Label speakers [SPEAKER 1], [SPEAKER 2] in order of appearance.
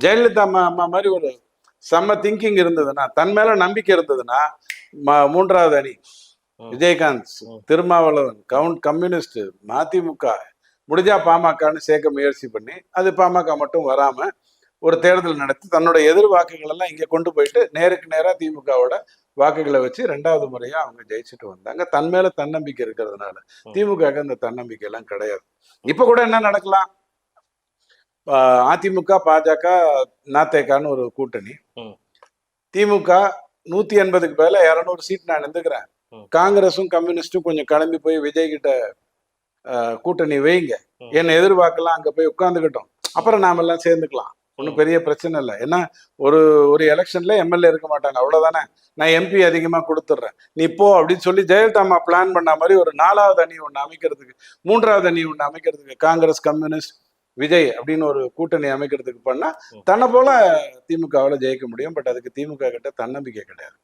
[SPEAKER 1] ஜெயலலிதா அம்மா மாதிரி ஒரு செம்ம திங்கிங் இருந்ததுன்னா தன் மேல நம்பிக்கை இருந்ததுன்னா மூன்றாவது அணி. விஜயகாந்த். திருமாவளவன் கவுண்ட் கம்யூனிஸ்ட் மதிமுக முடிஞ்சா பாமகன்னு சேர்க்க முயற்சி பண்ணி அது பாமக மட்டும் வராம ஒரு தேர்தல் நடத்தி தன்னோட எதிர் வாக்குகள் எல்லாம் இங்க கொண்டு போயிட்டு நேருக்கு நேரா திமுகவோட வாக்குகளை வச்சு ரெண்டாவது முறையா அவங்க ஜெயிச்சுட்டு வந்தாங்க தன் மேல தன்னம்பிக்கை இருக்கிறதுனால. திமுக அந்த தன்னம்பிக்கை எல்லாம் கிடையாது இப்ப கூட என்ன நடக்கலாம் அதிமுக பாஜக நாத்தேகான்னு ஒரு கூட்டணி. திமுக நூத்தி எண்பதுக்கு மேல இருநூறு சீட் நான் நின்றுக்கிறேன். காங்கிரஸும் கம்யூனிஸ்டும் கொஞ்சம் கிளம்பி போய் விஜய் கிட்ட கூட்டணி வைங்க. என்ன எதிர்பார்க்கலாம் அங்க போய் உட்காந்துக்கிட்டோம் அப்புறம் நாமெல்லாம் சேர்ந்துக்கலாம். ஒன்றும் பெரிய பிரச்சனை இல்லை. ஏன்னா ஒரு ஒரு எலெக்ஷன்ல எம்எல்ஏ இருக்க மாட்டாங்க. அவ்வளவுதானே? நான் எம்பி அதிகமா கொடுத்துட்றேன். நீ போ அப்படின்னு சொல்லி ஜெயலலிதா அம்மா பிளான் பண்ண மாதிரி ஒரு நாலாவது அணி ஒன்று அமைக்கிறதுக்கு மூன்றாவது அணி ஒன்று அமைக்கிறதுக்கு காங்கிரஸ் கம்யூனிஸ்ட் விஜய் அப்படின்னு ஒரு கூட்டணி அமைக்கிறதுக்கு பண்ணா. தன்னை போல திமுகவில் ஜெயிக்க முடியும் பட் அதுக்கு திமுக கிட்ட தன்னம்பிக்கை கிடையாது